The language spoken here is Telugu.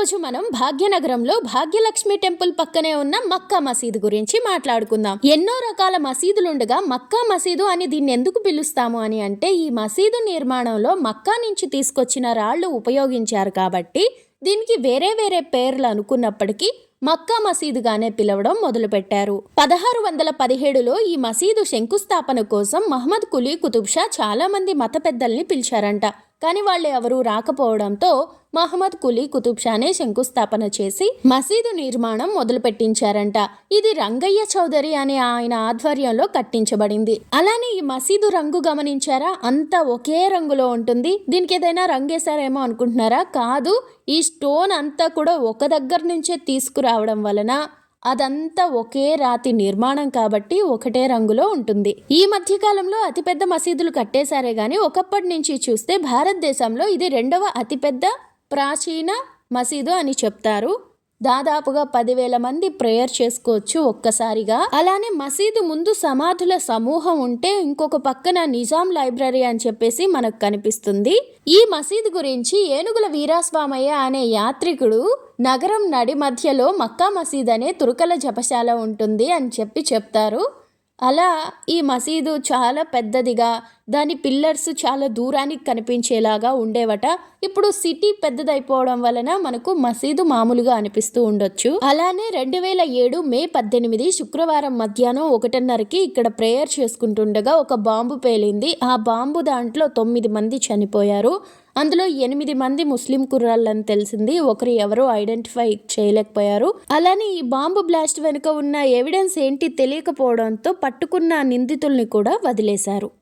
ఈరోజు మనం భాగ్యనగరంలో భాగ్యలక్ష్మి టెంపుల్ పక్కనే ఉన్న మక్కా మసీదు గురించి మాట్లాడుకుందాం. ఎన్నో రకాల మసీదులుండగా మక్కా మసీదు అని దీన్ని ఎందుకు పిలుస్తాము అని అంటే ఈ మసీదు నిర్మాణంలో మక్కా నుంచి తీసుకొచ్చిన రాళ్ళు ఉపయోగించారు కాబట్టి దీనికి వేరే వేరే పేర్లు అనుకున్నప్పటికీ మక్కా మసీదుగానే పిలవడం మొదలుపెట్టారు. పదహారు వందల పదిహేడులో ఈ మసీదు శంకుస్థాపన కోసం మహమ్మద్ కులీ కుతుబ్ షా చాలా మంది మత పెద్దల్ని పిలిచారంట. కానీ వాళ్ళు ఎవరూ రాకపోవడంతో మహమ్మద్ కులీ కుతుబ్షానే శంకుస్థాపన చేసి మసీదు నిర్మాణం మొదలుపెట్టించారంట. ఇది రంగయ్య చౌదరి అనే ఆయన ఆధ్వర్యంలో కట్టించబడింది. అలానే ఈ మసీదు రంగు గమనించారా? అంతా ఒకే రంగులో ఉంటుంది. దీనికి ఏదైనా రంగేశారేమో అనుకుంటున్నారా? కాదు ఈ స్టోన్ అంతా కూడా ఒక దగ్గర నుంచే తీసుకురావడం వలన అదంతా ఒకే రాతి నిర్మాణం కాబట్టి ఒకటే రంగులో ఉంటుంది. ఈ మధ్యకాలంలో అతిపెద్ద మసీదులు కట్టేశారే గాని ఒకప్పటి నుంచి చూస్తే భారతదేశంలో ఇది రెండవ అతిపెద్ద ప్రాచీన మసీదు అని చెప్తారు. దాదాపుగా పదివేల మంది ప్రేయర్ చేసుకోవచ్చు ఒక్కసారిగా. అలానే మసీదు ముందు సమాధుల సమూహం ఉంటే ఇంకొక పక్కన నిజాం లైబ్రరీ అని చెప్పేసి మనకు కనిపిస్తుంది. ఈ మసీదు గురించి ఏనుగుల వీరాస్వామయ్య అనే యాత్రికుడు నగరం నడి మధ్యలో మక్కా మసీద్ అనే తురుకల జపశాల ఉంటుంది అని చెప్పి చెప్తారు. అలా ఈ మసీదు చాలా పెద్దదిగా దాని పిల్లర్స్ చాలా దూరానికి కనిపించేలాగా ఉండేవట. ఇప్పుడు సిటీ పెద్దదైపోవడం వలన మనకు మసీదు మామూలుగా అనిపిస్తూ ఉండొచ్చు. అలానే రెండు వేల ఏడు మే పద్దెనిమిది శుక్రవారం మధ్యాహ్నం ఒకటిన్నరకి ఇక్కడ ప్రేయర్ చేసుకుంటుండగా ఒక బాంబు పేలింది. ఆ బాంబు దాంట్లో తొమ్మిది మంది చనిపోయారు. అందులో ఎనిమిది మంది ముస్లిం కుర్రాళ్ళని తెలిసింది. ఒకరు ఎవరో ఐడెంటిఫై చేయలేకపోయారు. అలానే ఈ బాంబు బ్లాస్ట్ వెనుక ఉన్న ఎవిడెన్స్ ఏంటి తెలియకపోవడంతో పట్టుకున్న నిందితుల్ని కూడా వదిలేశారు.